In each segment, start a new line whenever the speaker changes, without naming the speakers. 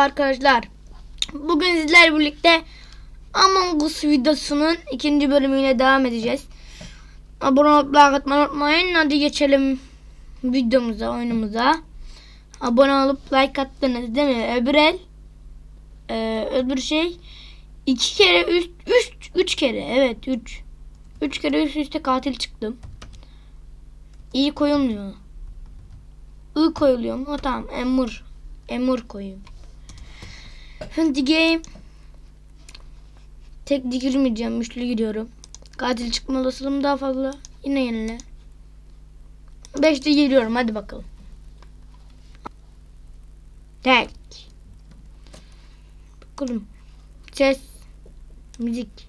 arkadaşlar. Bugün sizlerle birlikte Among Us videosunun ikinci bölümüyle devam edeceğiz. Abone olup like atmayı unutmayın. Hadi geçelim videomuza, oyunumuza. Abone olup like attınız değil mi? Öbür el, e, öbür şey iki kere, üç, üç, üç kere. Evet, üç. Üç kere üst üste katil çıktım. İyi koyulmuyor. I koyuluyor mu? Tamam. Emur. Emur koyayım. Şimdi game. Tek girmeyeceğim. Üçlü gidiyorum. Katil çıkma olasılığım daha fazla. Yine yenile. Beşte geliyorum. Hadi bakalım. Tek. Bakalım. Ses. Müzik.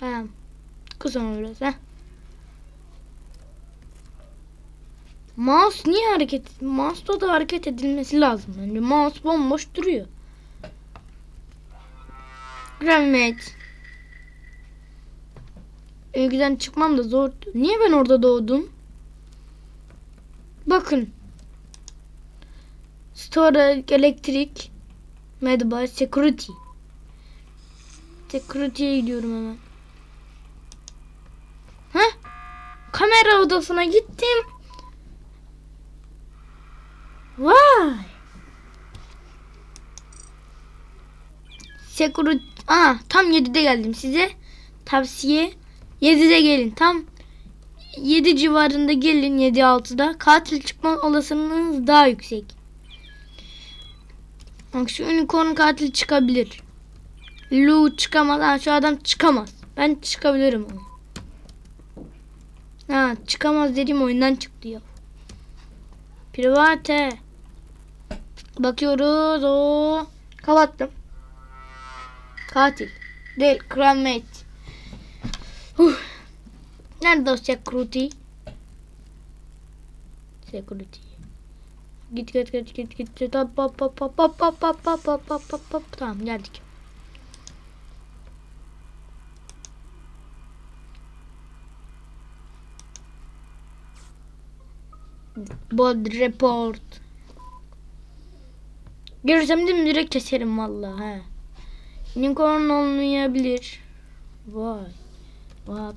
Tamam. Kısma biraz ha. Mouse niye hareket? Mouse'da da hareket edilmesi lazım bence. Mouse bomboş duruyor. Granmate. Ülkeden çıkmam da zor. Niye ben orada doğdum? Bakın. Storage, elektrik, medbay, security. Security'ye gidiyorum hemen. Heh. Kamera odasına gittim. Vay. Security. Aa, tam 7'de geldim size. Tavsiye 7'de gelin. Tam 7 civarında gelin 7-6'da. Katil çıkma olasılığınız daha yüksek. Bak şu unicorn katil çıkabilir. Lu çıkamaz. Ha, şu adam çıkamaz. Ben çıkabilirim onu. Ha çıkamaz dediğim oyundan çıktı ya. Private. Bakıyoruz. O kapattım. Katil. Değil. Crewmate. Huh. Nerede o security? Security. Git git git git git. Hop hop hop hop hop hop hop hop hop hop hop hop. Tamam geldik. Bod report. Görürsem değil mi direkt keserim vallahi he. Unicorn olmayabilir. Vay. What?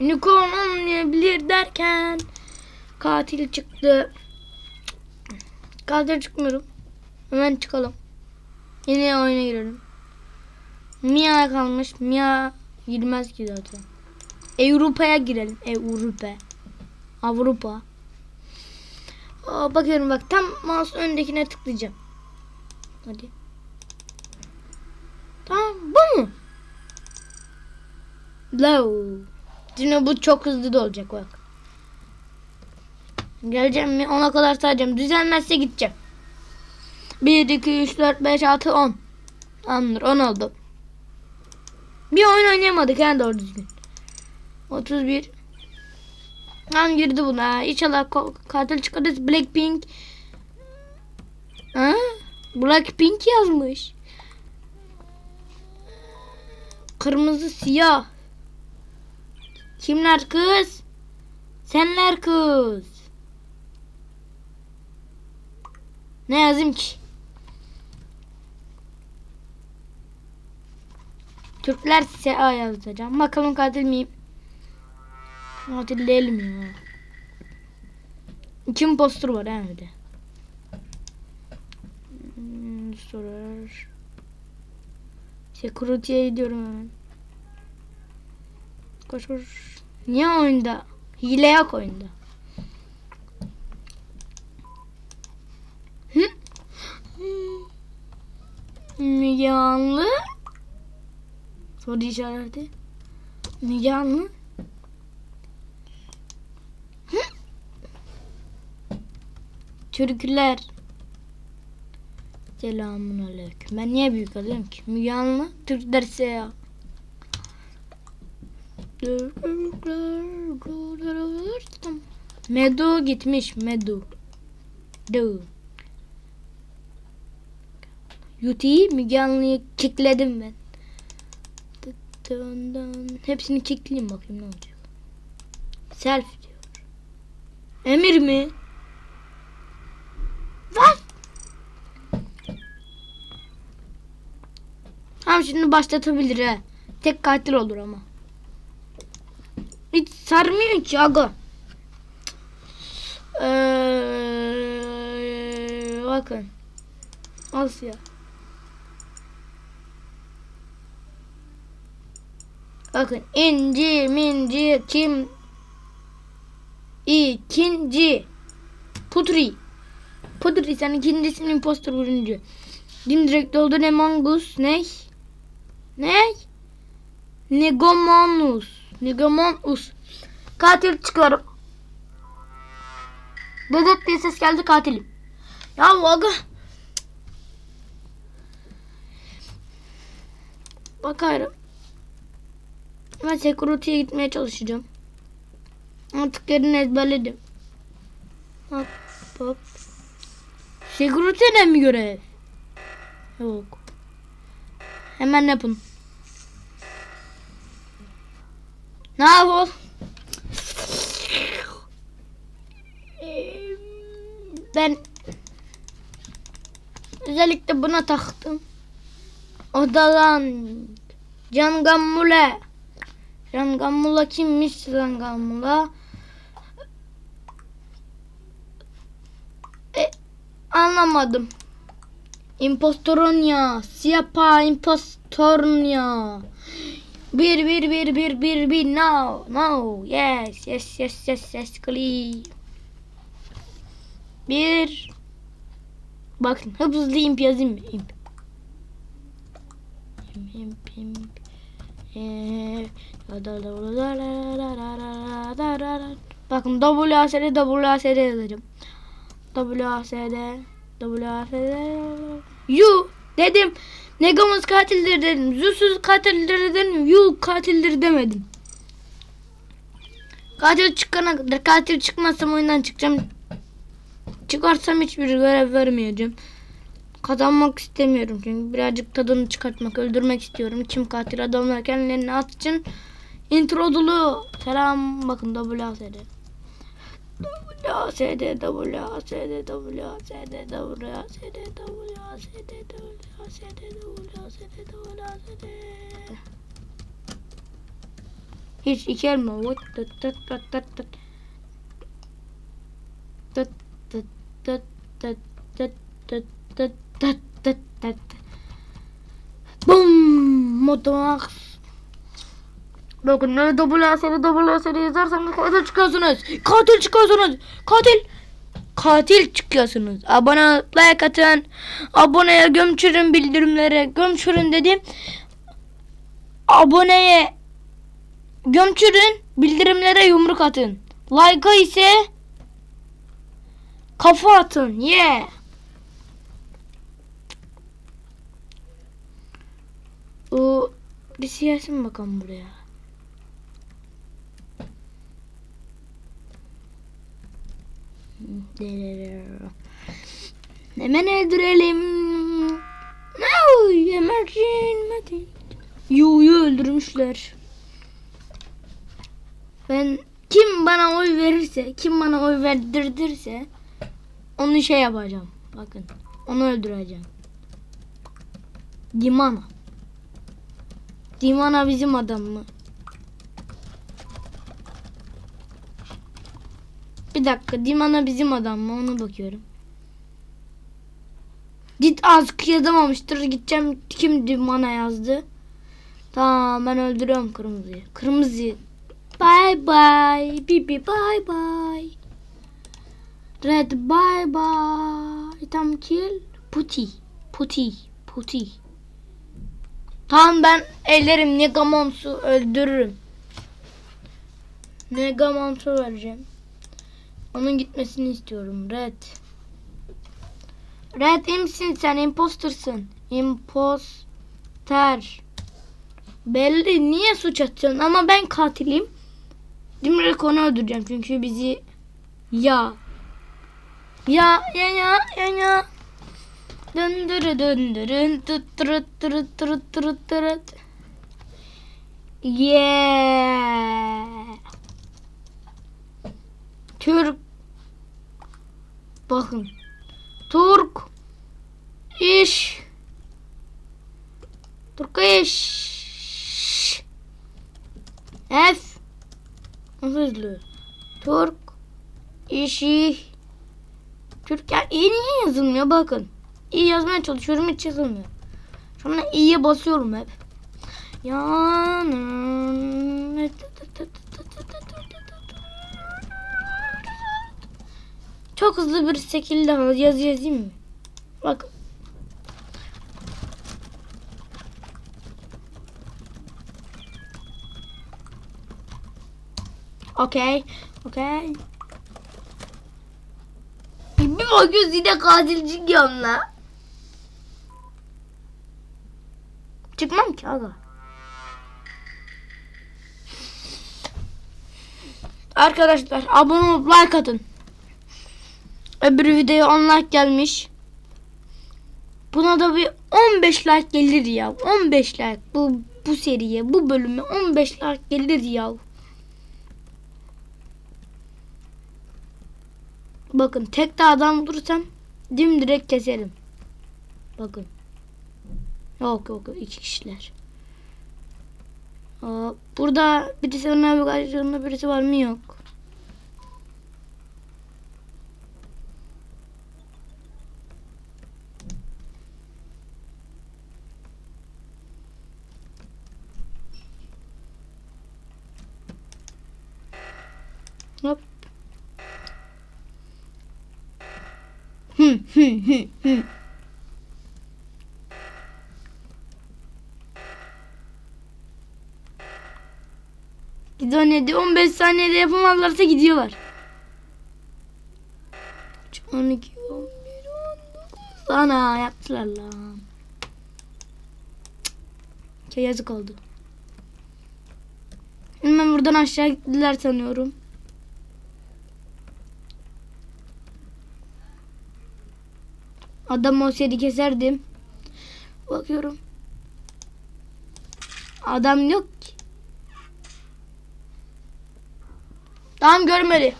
Unicorn olmayabilir derken katil çıktı. Katil çıkmıyorum. Hemen çıkalım. Yine oyuna girelim. Mia kalmış. Mia girmez ki zaten. Avrupa'ya girelim. Avrupa. Avrupa. Aa, bakıyorum bak tam mouse öndekine tıklayacağım. Hadi. Tamam bu mu? Low. Şimdi bu çok hızlı da olacak bak. Geleceğim mi? Ona kadar sayacağım. Düzelmezse gideceğim. 1, 2, 3, 4, 5, 6, 10. Anlar 10 oldu. Bir oyun oynayamadık ha doğru düzgün. 31. Lan girdi buna. İnşallah katil çıkarız. Blackpink. Ha? Blackpink yazmış. Kırmızı siyah. Kimler kız? Senler kız. Ne yazayım ki? Türkler SA yazacağım. Bakalım katil miyim? Değilim ya. İki impostor var bir de. Hmm, sorar. Security'ye gidiyorum hemen. Koş koş. Niye oyunda? Hile yok oyunda. Hı? Müge Anlı. Soru işareti. Müge Anlı. Türkler. Selamun aleyküm. Ben niye büyük alıyorum ki? Müge Anlı. Türkler seya. Medu gitmiş. Medu. Du. Yuti Müge Anlı'yı ben. Hepsini kickleyeyim bakayım ne olacak. Self diyor. Emir mi? Var. Tamam şimdi başlatabilir he. Tek katil olur ama. Hiç sarmıyor ki aga. Ee, bakın. Asya. Bakın inci minci kim ikinci Putri Putri sen ikincisin impostor birinci Dim direkt oldu ne mangus ne? Ne? Negomanus Negomanus Katil çıkıyorum. Dedet diye ses geldi katilim. Ya aga. Bakarım ben security'ye gitmeye çalışacağım. Artık yerini ezberledim. Hop hop. Security'de mi görev? Yok. Hemen yapın. Ne yapalım? Ben özellikle buna taktım. Odalan Can Gammule Rangamula kimmiş Rangamula? E, anlamadım. Impostorunya. Siapa impostorunya. Bir bir bir bir bir bir no no yes yes yes yes yes clear. Bir Bakın hızlı imp yazayım? İmp. İmp imp. Ee, Bakın WASD WASD yazacağım. WASD WASD Yu dedim. Negamız katildir dedim. Zusuz katildir dedim. Yu katildir demedim. Katil çıkana kadar katil çıkmazsam oyundan çıkacağım. Çıkarsam hiçbir görev vermeyeceğim. Kazanmak istemiyorum çünkü birazcık tadını çıkartmak, öldürmek istiyorum. Kim katil adamlar kendilerini at için intro dolu. Selam bakın WASD. Hiç içerme. What tıt tıt tıt tıt tıt. Tıt tıt tıt tıt tıt tıt tıt tıt tıt tıt. Bum! Motomax. Bakın ne double aseri yazarsanız katil çıkıyorsunuz. Katil çıkıyorsunuz. Katil. Katil çıkıyorsunuz. Abone like atın. Aboneye gömçürün bildirimlere. Gömçürün dedim. Aboneye gömçürün bildirimlere yumruk atın. Like'a ise kafa atın. Yeah. O bir siyasin bakalım buraya. Hemen öldürelim. No, emerging. Yu'yu öldürmüşler. Ben kim bana oy verirse, kim bana oy verdirdirse onu şey yapacağım. Bakın. Onu öldüreceğim. Dimana. Dimana bizim adam mı? Bir dakika Dimana bizim adam mı? Ona bakıyorum. Git az yazamamıştır. Gideceğim kim Dimana yazdı. Tamam ben öldürüyorum kırmızıyı. Kırmızı. Bye bye. Bibi bye bye. Red bye bye. Tam kill. Puti. Puti. Puti. Tamam ben ellerim Negamonsu öldürürüm. Negamonsu vereceğim. Onun gitmesini istiyorum. Red. Red imsin sen impostersın. Imposter. Belli niye suç atıyorsun ama ben katilim. Dimrek onu öldüreceğim çünkü bizi ya ya ya ya ya ya döndürü döndürün tutturut turut turut turut turut yeah Türk Bakın. Turk iş Turk iş F hızlı Türk işi Türk iyi niye yazılmıyor bakın. İyi yazmaya çalışıyorum hiç yazılmıyor. Sonra iyiye basıyorum hep. Yanım. Çok hızlı bir şekilde yazı yazayım mı? Bak. Okey. Okey. Bir bakıyoruz yine katilcik yanına. Çıkmam ki aga. Arkadaşlar abone olup like atın. Öbür videoya 10 like gelmiş. Buna da bir 15 like gelir ya. 15 like bu bu seriye, bu bölüme 15 like gelir ya. Bakın tek de adam bulursam dimdirek keserim. Bakın. Yok yok iki kişiler. Aa, burada birisi navigasyonda birisi var mı yok. Gidiyor ne diyor? 15 saniyede yapamazlarsa gidiyorlar. 12, 11, 19. Ana yaptılar lan. Cık, yazık oldu. Hemen buradan aşağı gittiler sanıyorum. Adam olsaydı keserdim. Bakıyorum. Adam yok ki. Tamam görmedi.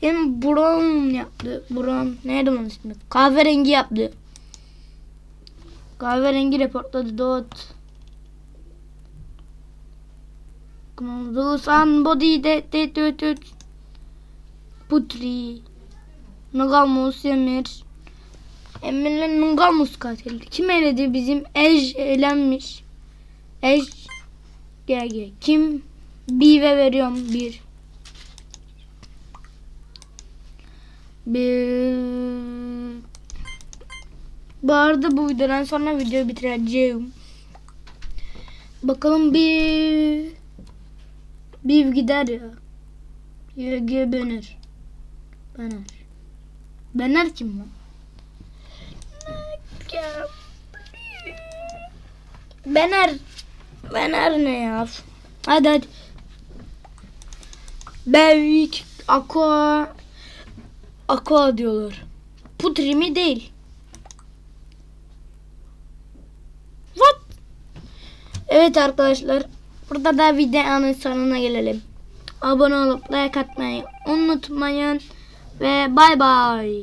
Hem brown yaptı. Brown. Neydi onun ismi? Kahverengi yaptı. Kahverengi reportladı. Dot. Do somebody that that that that Putri Nugamus Emir Emir'le Nugamus katil Kim eledi? Bizim Ej elenmiş. Ej Gel gel. Kim? Bive veriyorum. Bir. Bir. Bu arada bu videodan sonra videoyu bitireceğim. Bakalım bir. Bir gider ya. YG Bener. Bener. Bener kim lan? Bener. Bener ne ya? Hadi hadi. Bevik Aqua Aqua diyorlar. Putri mi değil. What? Evet arkadaşlar. Burada da videonun sonuna gelelim. Abone olup like atmayı unutmayın. Ve bay bay.